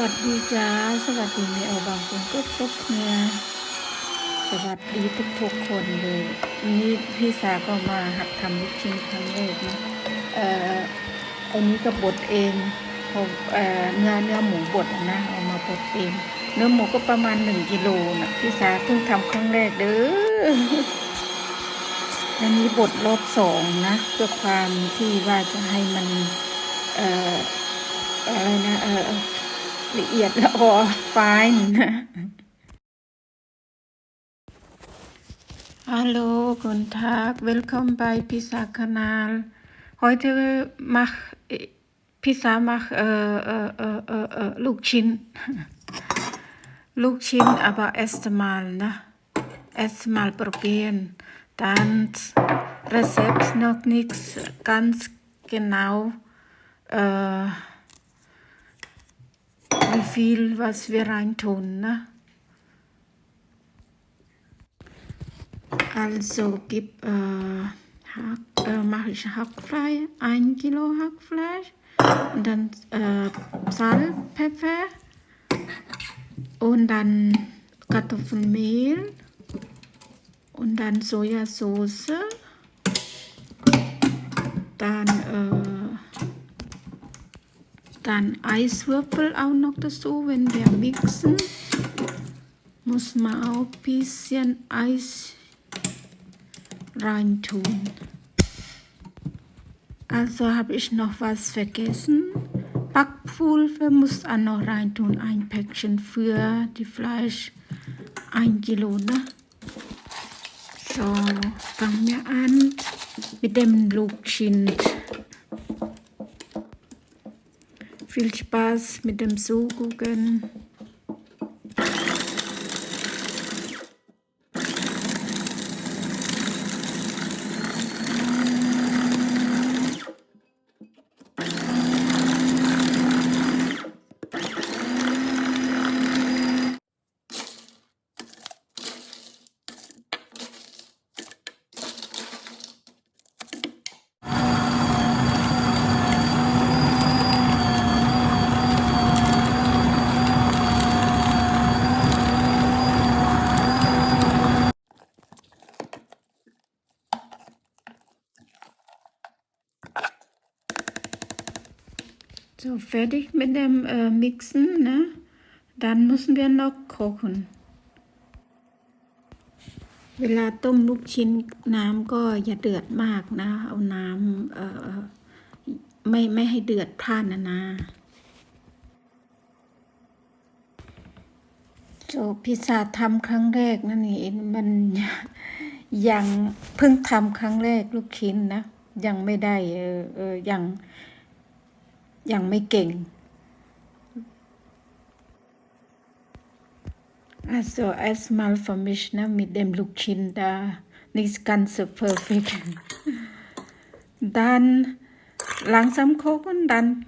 วัสดีจ้า สวัสดีเมีเอาบางคนก็ทุกเนี่ยสวัสดีทุกทุกคนเลยนี่พี่สาก็มาหัดทำลูกชิ้นครั้งแรกนะเอ่ออันนี้ก็บดเองผมเอ่อเนื้อเนื้อหมูบดนะเอามาบดเอง เนื้อหมูก็ประมาณหนึ่งกิโลนะพี่สาเพิ่งทำครั้งแรกเด้ออันนี้บดรอบสองนะเพื่อความที่ว่าจะให้มันเอ่ออะไรนะเอ่อ ละเอียดละออฟายนะ Hallo, guten Tag, willkommen bei Pisa Kanal. Heute mach Pisa mach äh, äh, äh, äh, äh, Lukchin. Lukchin, aber erst mal, ne? Erst mal probieren. Dann Rezept noch nichts ganz genau. Äh, wie viel, was wir reintun, ne? Also gib, äh, äh, mache ich Hackfleisch, ein Kilo Hackfleisch und dann äh, Salz, Pfeffer und dann Kartoffelmehl und dann Sojasauce, dann dann Eiswürfel auch noch dazu, wenn wir mixen. Muss man auch ein bisschen Eis reintun. Also habe ich noch was vergessen. Backpulver muss auch noch reintun. Ein Päckchen für die Fleisch. Ein Kilo, ne? So, fangen wir an mit dem Lukschint. Viel Spaß mit dem Zugucken. So, fertig mit dem äh, Mixen, ne? Dann müssen wir noch kochen เวลาต้มลูกชิ้นน้ำก็อย่าเดือดมากนะ เอาน้ำเอ่อไม่ไม่ให้เดือดพล่านนะนะ โจพิซซ่าทำครั้งแรกนั่นนี่มันยังเพิ่งทำครั้งแรกลูกชิ้นนะ ยังไม่ได้เออเออยัง ยังไม่เก่ง Also erstmal vermischt ne, mit dem Lukchin da nicht ganz so perfekt. Dann langsam kochen, dann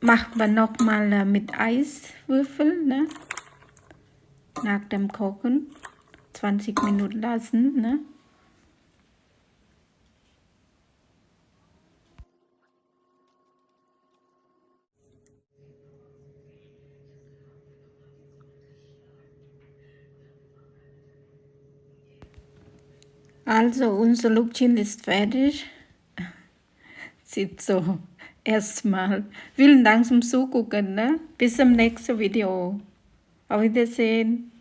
macht man nochmal äh, mit Eiswürfel. Ne? Nach dem Kochen 20 Minuten lassen. Ne? Also, unser Lukchin ist fertig. Sieht so erstmal. Vielen Dank zum Zugucken. Ne? Bis zum nächsten Video. Auf Wiedersehen.